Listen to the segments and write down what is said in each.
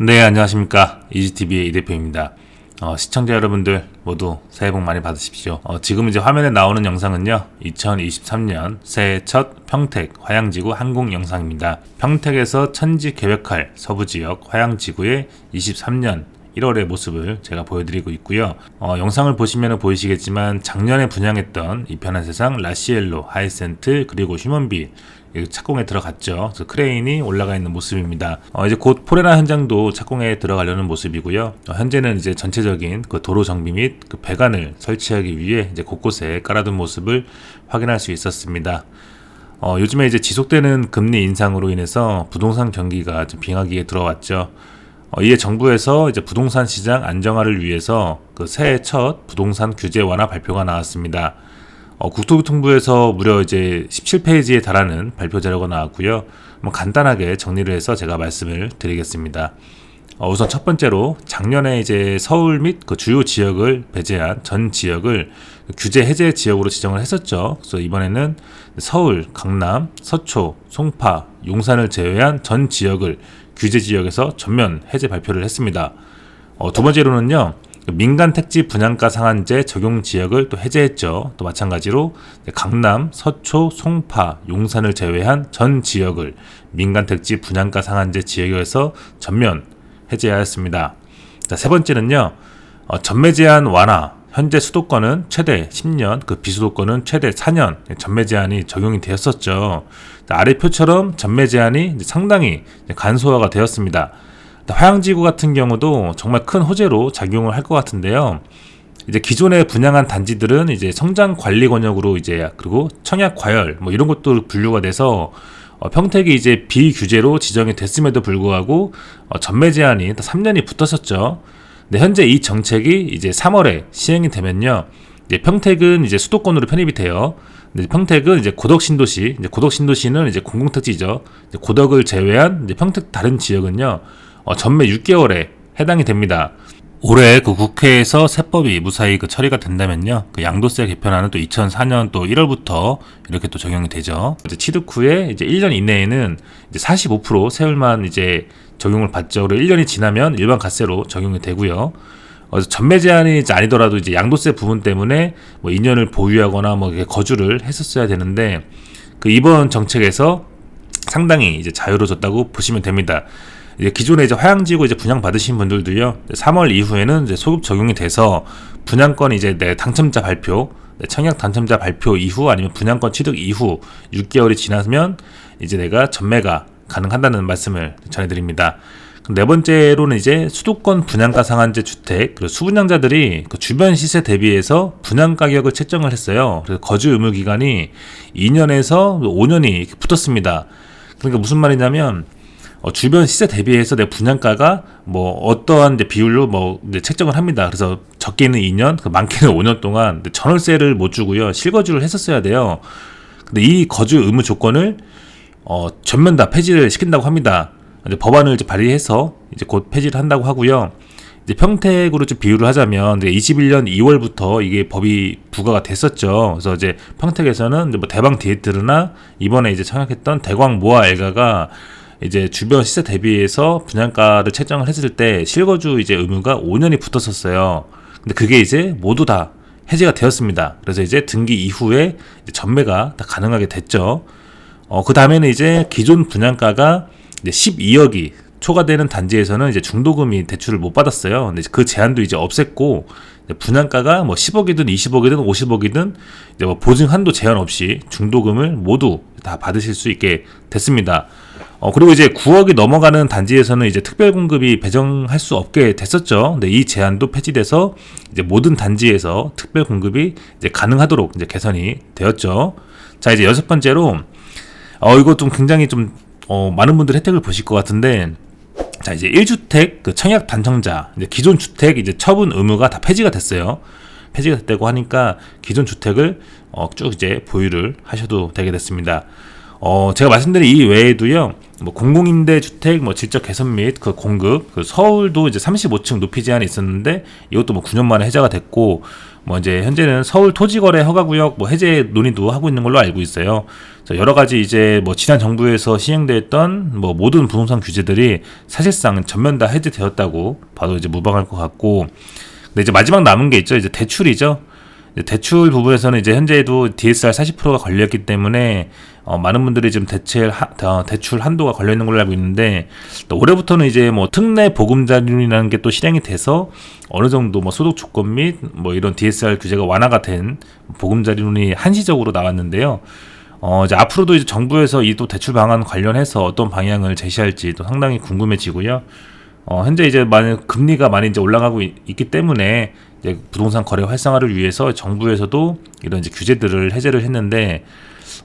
네, 안녕하십니까. 이지TV의 이 대표입니다. 어, 시청자 여러분들 모두 새해 복 많이 받으십시오. 어, 지금 이제 화면에 나오는 영상은요, 2023년 새해 첫 평택 화양지구 항공 영상입니다. 평택에서 천지 계획할 서부 지역 화양지구의 23년 1월의 모습을 제가 보여드리고 있고요. 어, 영상을 보시면 보이시겠지만 작년에 분양했던 이 변한 세상 라시엘로, 하이센트 그리고 휴먼비 착공에 들어갔죠. 그래서 크레인이 올라가 있는 모습입니다. 어, 이제 곧 포레나 현장도 착공에 들어가려는 모습이고요. 어, 현재는 이제 전체적인 그 도로 정비 및 그 배관을 설치하기 위해 이제 곳곳에 깔아둔 모습을 확인할 수 있었습니다. 어, 요즘에 이제 지속되는 금리 인상으로 인해서 부동산 경기가 좀 빙하기에 들어왔죠. 어, 이에 정부에서 이제 부동산 시장 안정화를 위해서 그 새해 첫 부동산 규제 완화 발표가 나왔습니다. 어, 국토교통부에서 무려 이제 17페이지에 달하는 발표 자료가 나왔고요. 뭐 간단하게 정리를 해서 제가 말씀을 드리겠습니다. 어, 우선 첫 번째로 작년에 이제 서울 및 그 주요 지역을 배제한 전 지역을 규제 해제 지역으로 지정을 했었죠. 그래서 이번에는 서울, 강남, 서초, 송파, 용산을 제외한 전 지역을 규제 지역에서 전면 해제 발표를 했습니다. 어, 두 번째로는요. 민간 택지 분양가 상한제 적용 지역을 또 해제했죠. 또 마찬가지로 강남, 서초, 송파, 용산을 제외한 전 지역을 민간 택지 분양가 상한제 지역에서 전면 해제하였습니다. 자, 세 번째는요. 어, 전매 제한 완화. 현재 수도권은 최대 10년, 그 비수도권은 최대 4년 전매 제한이 적용이 되었었죠. 아래 표처럼 전매 제한이 상당히 간소화가 되었습니다. 화양지구 같은 경우도 정말 큰 호재로 작용을 할 것 같은데요. 이제 기존에 분양한 단지들은 이제 성장 관리 권역으로 이제 그리고 청약 과열 뭐 이런 것도 분류가 돼서 어, 평택이 이제 비규제로 지정이 됐음에도 불구하고 어, 전매 제한이 3년이 붙었었죠. 근데 현재 이 정책이 이제 3월에 시행이 되면요. 이제 평택은 이제 수도권으로 편입이 돼요. 근데 평택은 이제 고덕 신도시, 이제 고덕 신도시는 이제 공공택지죠. 이제 고덕을 제외한 이제 평택 다른 지역은요. 어, 전매 6개월에 해당이 됩니다. 올해 그 국회에서 세법이 무사히 그 처리가 된다면요. 그 양도세 개편안은 또 2004년 또 1월부터 이렇게 또 적용이 되죠. 이제 취득 후에 이제 1년 이내에는 이제 45% 세율만 이제 적용을 받죠. 그리고 1년이 지나면 일반 가세로 적용이 되고요. 어, 전매 제한이 이제 아니더라도 이제 양도세 부분 때문에 뭐 2년을 보유하거나 뭐 거주를 했었어야 되는데 그 이번 정책에서 상당히 이제 자유로워졌다고 보시면 됩니다. 이제 기존에 이제 화양지구 이제 분양 받으신 분들도요. 3월 이후에는 이제 소급 적용이 돼서 분양권 이제 내 당첨자 발표, 청약 당첨자 발표 이후 아니면 분양권 취득 이후 6개월이 지나면 이제 내가 전매가 가능한다는 말씀을 전해드립니다. 네 번째로는 이제 수도권 분양가 상한제 주택 그리고 수분양자들이 그 주변 시세 대비해서 분양 가격을 책정을 했어요. 그래서 거주 의무 기간이 2년에서 5년이 붙었습니다. 그러니까 무슨 말이냐면 어, 주변 시세 대비해서 내 분양가가 뭐 어떠한 이제 비율로 뭐 이제 책정을 합니다. 그래서 적게는 2년, 그 많게는 5년 동안 전월세를 못 주고요. 실거주를 했었어야 돼요. 근데 이 거주 의무 조건을 어, 전면 다 폐지를 시킨다고 합니다. 이제 법안을 이제 발의해서 이제 곧 폐지를 한다고 하고요. 이제 평택으로 좀 비유를 하자면 이제 21년 2월부터 이게 법이 부과가 됐었죠. 그래서 이제 평택에서는 이제 뭐 대방 디에트르나 이번에 이제 청약했던 대광 모아 엘가가 이제 주변 시세 대비해서 분양가를 책정을 했을 때 실거주 이제 의무가 5년이 붙었었어요. 근데 그게 이제 모두 다 해제가 되었습니다. 그래서 이제 등기 이후에 이제 전매가 다 가능하게 됐죠. 어, 그 다음에는 이제 기존 분양가가 이제 12억이 초과되는 단지에서는 이제 중도금이 대출을 못 받았어요. 근데 그 제한도 이제 없앴고 분양가가 뭐 10억이든 20억이든 50억이든 이제 뭐 보증 한도 제한 없이 중도금을 모두 다 받으실 수 있게 됐습니다. 어, 그리고 이제 9억이 넘어가는 단지에서는 이제 특별 공급이 배정할 수 없게 됐었죠. 근데 이 제한도 폐지돼서 이제 모든 단지에서 특별 공급이 이제 가능하도록 이제 개선이 되었죠. 자, 이제 여섯 번째로, 어, 이거 좀 굉장히 좀, 어, 많은 분들 혜택을 보실 것 같은데, 자, 이제 1주택 그 청약 단청자, 이제 기존 주택 이제 처분 의무가 다 폐지가 됐어요. 폐지가 됐다고 하니까 기존 주택을 어, 쭉 이제 보유를 하셔도 되게 됐습니다. 어, 제가 말씀드린 이 외에도요, 뭐 공공임대 주택 뭐 질적 개선 및 그 공급, 그 서울도 이제 35층 높이 제한이 있었는데 이것도 뭐 9년 만에 해제가 됐고, 뭐 이제 현재는 서울 토지거래 허가구역 뭐 해제 논의도 하고 있는 걸로 알고 있어요. 그래서 여러 가지 이제 뭐 지난 정부에서 시행됐던 뭐 모든 부동산 규제들이 사실상 전면 다 해제되었다고 봐도 이제 무방할 것 같고, 근데 이제 마지막 남은 게 있죠. 이제 대출이죠. 대출 부분에서는 이제 현재도 DSR 40%가 걸렸기 때문에 어, 많은 분들이 지금 대출 하, 어, 대출 한도가 걸려 있는 걸로 알고 있는데 또 올해부터는 이제 뭐 특례 보금자리론이라는 게 또 실행이 돼서 어느 정도 뭐 소득 조건 및 뭐 이런 DSR 규제가 완화가 된 보금자리론이 한시적으로 나왔는데요. 어, 이제 앞으로도 이제 정부에서 이 또 대출 방안 관련해서 어떤 방향을 제시할지 또 상당히 궁금해지고요. 어, 현재 이제 많은 금리가 많이 이제 올라가고 있, 기 때문에 부동산 거래 활성화를 위해서 정부에서도 이런 이제 규제들을 해제를 했는데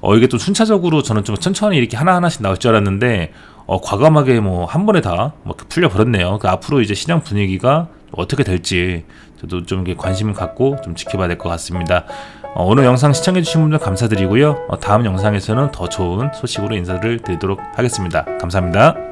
어, 이게 좀 순차적으로 저는 좀 천천히 이렇게 하나 하나씩 나올 줄 알았는데 어, 과감하게 뭐 한 번에 다 막 풀려 버렸네요. 그 앞으로 이제 시장 분위기가 어떻게 될지 저도 좀 이렇게 관심을 갖고 좀 지켜봐야 될 것 같습니다. 어, 오늘 영상 시청해주신 분들 감사드리고요. 어, 다음 영상에서는 더 좋은 소식으로 인사를 드리도록 하겠습니다. 감사합니다.